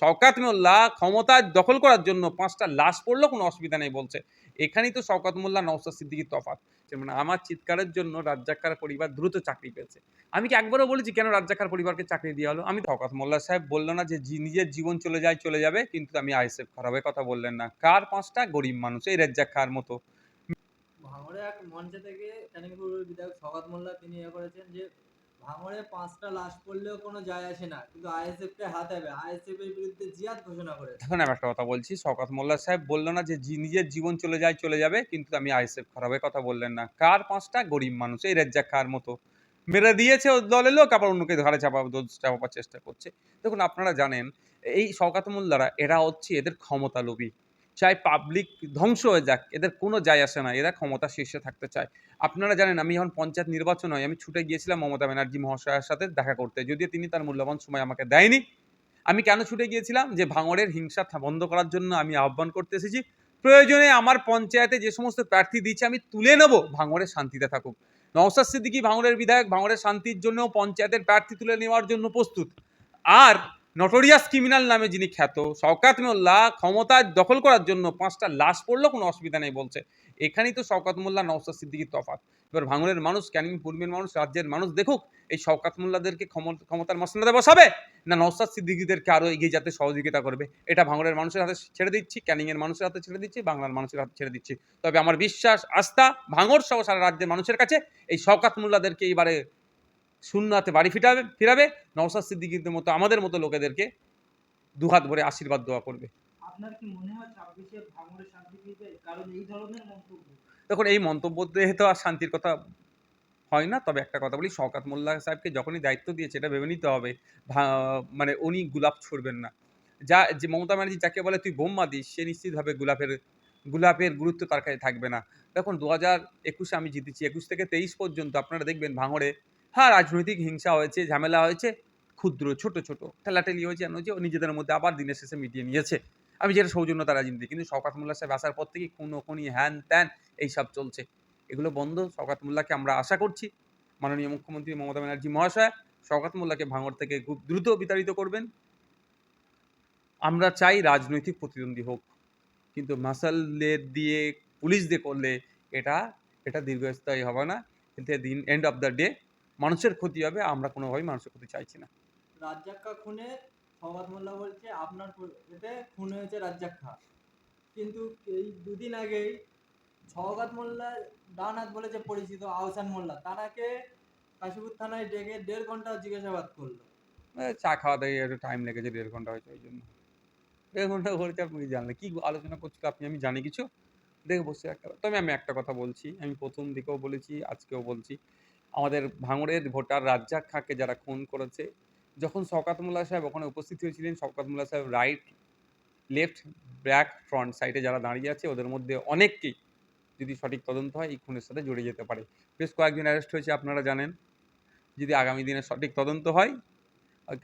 শওকাত মোল্লা ক্ষমতা দখল করার জন্য পাঁচটা লাশ পড়ল কোনো অসুবিধা নেই বলছে। এখানেই তো শওকাত মোল্লা নওসাদ সিদ্দিকির তফাৎ। যে মানে আমার চিৎকারের জন্য রাজ্জাকার পরিবার দ্রুত চাকরি পেয়েছে। আমি কি একবারও বলেছি কেন রাজ্জাকার পরিবারকে চাকরি দেওয়া হলো? আমি শওকাত মোল্লা সাহেব বলল না যে নিজের জীবন চলে যায়, চলে যাবে, কিন্তু আমি আইসেফ খারাপের কথা বললেন না। কার পাঁচটা? গরিব মানুষ, এই রাজ্জাক খার মতো। ভাঙড়ে এক মঞ্চে থেকে বিধায়ক সগাত মোল্লা তিনি ইয়ে করেছেন যে ভাঙড়ে পাঁচটা লাশ পড়লেও কোনো যায় আসে না, কিন্তু আইএসএফ কে হাতাবে। আইএসএফ এর বিরুদ্ধে জিয়াদ ঘোষণা করে এখন আমি একটা কথা বলছি, শওকাত মোল্লা সাহেব বলল না যে নিজের জীবন চলে যায়, চলে যাবে, কিন্তু আমি আইএসএফ খারাপের কথা বললেন না। কার পাঁচটা? গরিব মানুষ, এই রাজ্জাক খার মতো? মেরে দিয়েছে দলের লোক, আবার অন্যকে ঘাড়ে চাপা চাপাবার চেষ্টা করছে। দেখুন, আপনারা জানেন, এই শওকাত মোল্লারা, এরা হচ্ছে এদের ক্ষমতা লোভী চাই পাবলিক ধ্বংস হয়ে যাক, এদের কোনো যায় আসে না, এরা ক্ষমতা শীর্ষে থাকতে চায়। আপনারা জানেন, আমি যখন পঞ্চায়েত নির্বাচন হয়, আমি ছুটে গিয়েছিলাম মমতা ব্যানার্জি মহাশয়ের সাথে দেখা করতে। যদিও তিনি তার মূল্যবান সময় আমাকে দেয়নি, আমি কেন ছুটে গিয়েছিলাম? যে ভাঙড়ের হিংসা বন্ধ করার জন্য আমি আহ্বান করতে এসেছি। প্রয়োজনে আমার পঞ্চায়েতে যে সমস্ত প্রার্থী দিচ্ছে আমি তুলে নেব ভাঙড়ে শান্তিতে থাকুক। নওসাদ সিদ্দিকী ভাঙড়ের বিধায়ক, ভাঙড়ের শান্তির জন্য পঞ্চায়েতের প্রার্থী তুলে নেওয়ার জন্য প্রস্তুত। আর নটোরিয়াস ক্রিমিনাল নামে যিনি খ্যাত, শওকাত মোল্লা ক্ষমতা দখল করার জন্য পাঁচটা লাশ পড়ল কোনো অসুবিধা নেই বলছে। এখানেই তো শওকাত মোল্লা নওসাদ সিদ্দিকির তফাৎ। এবার ভাঙড়ের মানুষ, ক্যানিং পূর্বের মানুষ, রাজ্যের মানুষ দেখুক, এই শওকাত মোল্লাদেরকে ক্ষম- ক্ষমতার মসনাদে বসাবে? না নওসাদ সিদ্দিকিদেরকে আরও এগিয়ে যাতে সহযোগিতা করবে? এটা ভাঙড়ের মানুষের হাতে ছেড়ে দিচ্ছি ক্যানিংয়ের মানুষের হাতে ছেড়ে দিচ্ছি, বাংলার মানুষের হাতে ছেড়ে দিচ্ছি। তবে আমার বিশ্বাস, আস্থা ভাঙড় সহ সারা রাজ্যের মানুষের কাছে এই শওকাত মোল্লাদেরকে এইবারে শূন্য হাতে বাড়ি ফিরাবে ফিরাবে নওসাদ সিদ্দিকিদের মতো আমাদের মতো লোকেদেরকে দুহাত ভরে আশীর্বাদ দেওয়া করবে। আপনার কি মনে হয় ছাব্বিশে ভাঙড়ে শান্তি ফিরবে? কারণ এই ধরনের মন্তব্য। দেখুন এই মন্তব্য দিয়ে তো আর শান্তির কথা হয় না। তবে একটা কথা বলি শওকাত মোল্লা সাহেবকে যখনই দায়িত্ব দিয়েছে এটা ভেবে নিতে হবে। মানে উনি গোলাপ ছড়বেন না। যা যে মমতা ব্যানার্জি যাকে বলে তুই বোম্মা দিস সে নিশ্চিতভাবে গোলাপের গোলাপের গুরুত্ব তার কাছে থাকবে না। দেখুন দু হাজার একুশে আমি জিতেছি। একুশ থেকে তেইশ পর্যন্ত আপনারা দেখবেন ভাঙড়ে হ্যাঁ রাজনৈতিক হিংসা হয়েছে, ঝামেলা হয়েছে, ক্ষুদ্র, ছোট ছোট, ঠেলাঠেলি হয়েছে, এমন ও নিজেদের মধ্যে আবার দিনের শেষে মিটিয়ে নিয়েছে। আমি যেটা সৌজন্যতা রাজনীতি, কিন্তু শওকাত মোল্লা সাহেব আসার পর থেকে কোনো কোনি হ্যান ত্যান এইসব চলছে। এগুলো বন্ধ, শওকাত মোল্লাকে আমরা আশা করছি। মাননীয় মুখ্যমন্ত্রী মমতা ব্যানার্জি মহাশয়, শওকাত মোল্লাকে ভাঙড় থেকে খুব দ্রুত বিতাড়িত করবেন। আমরা চাই রাজনৈতিক প্রতিদ্বন্দ্বী হোক, কিন্তু মাসালদের দিয়ে পুলিশ দিয়ে করলে এটা এটা দীর্ঘস্থায়ী হবে না। কিন্তু দিন এন্ড অফ দ্য ডে মানুষের ক্ষতি হবে আমরা কোনোভাবেই মানুষের ক্ষতি চাইছি না। রাজ্জাক্কা খুনে সগাত মোল্লা বলছে আপনার এতে খুন হয়েছে রাজ্জাক্কা। কিন্তু এই দুদিন আগেই সওগাত মোল্লা ডান হাত বলে যে পরিচিত আহসান মোল্লা। তারাকে কাশীপুর থানায় ডেকে দেড় ঘণ্টা জিজ্ঞাসাবাদ করল। চা খাওয়া দাওয়া একটু টাইম লেগেছে দেড় ঘণ্টা হয়েছে ওই জন্য। দেড় ঘণ্টা করেছে আপনি জানলেন কি আলোচনা করছিল আপনি? আমি জানি কিছু। দেখে বসে একটা তবে আমি একটা কথা বলছি। আমি প্রথম দিকেও বলেছি আজকেও বলছি। আমাদের ভাঙড়ের ভোটার রাজ্জাক খাঁকে যারা খুন করেছে, যখন শওকাত মোল্লা সাহেব ওখানে উপস্থিত হয়েছিলেন, শওকাত মোল্লা সাহেব রাইট লেফট ব্যাক ফ্রন্ট সাইডে যারা দাঁড়িয়ে আছে, ওদের মধ্যে অনেককেই যদি সঠিক তদন্ত হয়, এই খুনের সাথে জড়িয়ে যেতে পারে। বেশ কয়েকজন অ্যারেস্ট হয়েছে, আপনারা জানেন। যদি আগামী দিনে সঠিক তদন্ত হয়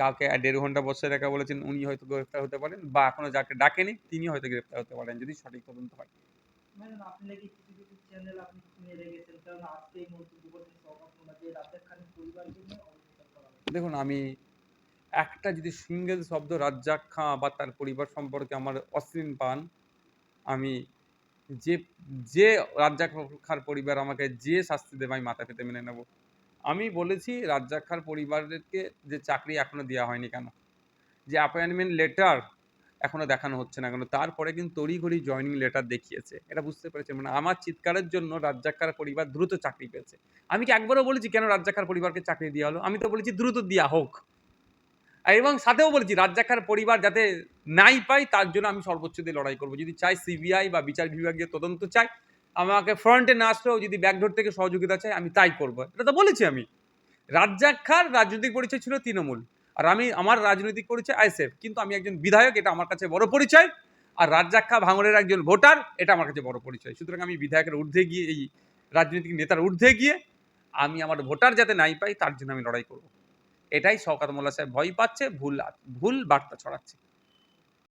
কাউকে দেড় ঘণ্টা বসে রাখা বলেছেন, উনি হয়তো গ্রেফতার হতে পারেন, বা এখনও যাকে ডাকেনি, তিনি হয়তো গ্রেফতার হতে পারেন, যদি সঠিক তদন্ত হয়। আপনি কিছু কিছু চ্যানেল আপনি শুনে রেখেছেন, কারণ আজকে এই মন্তব্য করছেন সৌগত মোল্লা যে রাজ্জাক খানের পরিবারের জন্য অবস্থান করা হবে দেখুন, আমি একটা যদি সিঙ্গেল শব্দ রাজ্জাক খাঁ বা তার পরিবার সম্পর্কে আমার অশ্লীল পান, আমি যে যে রাজ্জাক খাঁর পরিবার আমাকে যে শাস্তি দেবে, আমি মাথা পেতে মেনে নেব। আমি বলেছি, রাজ্জাক খাঁর পরিবারকে যে চাকরি এখনও দেওয়া হয়নি কেন? যে অ্যাপয়েন্টমেন্ট লেটার এখনও দেখানো হচ্ছে না কেন? তারপরে কিন্তু তড়িঘড়ি জয়নিং লেটার দেখিয়েছে। এটা বুঝতে পেরেছে মানে আমার চিৎকারের জন্য রাজ্জাকার পরিবার দ্রুত চাকরি পেয়েছে। আমি কি একবারও বলেছি কেন রাজ্জাকার পরিবারকে চাকরি দেওয়া হলো? আমি তো বলেছি দ্রুত দেওয়া হোক। এবং সাথেও বলেছি রাজ্জাকার পরিবার যাতে নাই পাই তার জন্য আমি সর্বোচ্চ দিয়ে লড়াই করব। যদি চাই সিবিআই বা বিচার বিভাগীয় তদন্ত চাই আমাকে ফ্রন্টে না আসলেও যদি ব্যাকডোর থেকে সহযোগিতা চাই আমি তাই করব। এটা তো বলেছি আমি। রাজ্জাক রাজনৈতিক পরিচয় ছিল তৃণমূল। আর আমি আমার রাজনৈতিক পরিচয় আইসেফ কিন্তু আমি একজন বিধায়ক, এটা আমার কাছে বড় পরিচয়। আর রাজ্যাক্ষা ভাঙরের একজন ভোটার, এটা আমার কাছে বড় পরিচয়। সুতরাং আমি বিধায়কের ঊর্ধ্বে গিয়ে, এই রাজনৈতিক নেতার ঊর্ধ্বে গিয়ে, আমি আমার ভোটার যাতে নাই পাই, তার জন্য আমি লড়াই করব। এটাই শওকাত মোল্লা সাহেব ভয় পাচ্ছে, ভুল ভুল বার্তা ছড়াচ্ছে।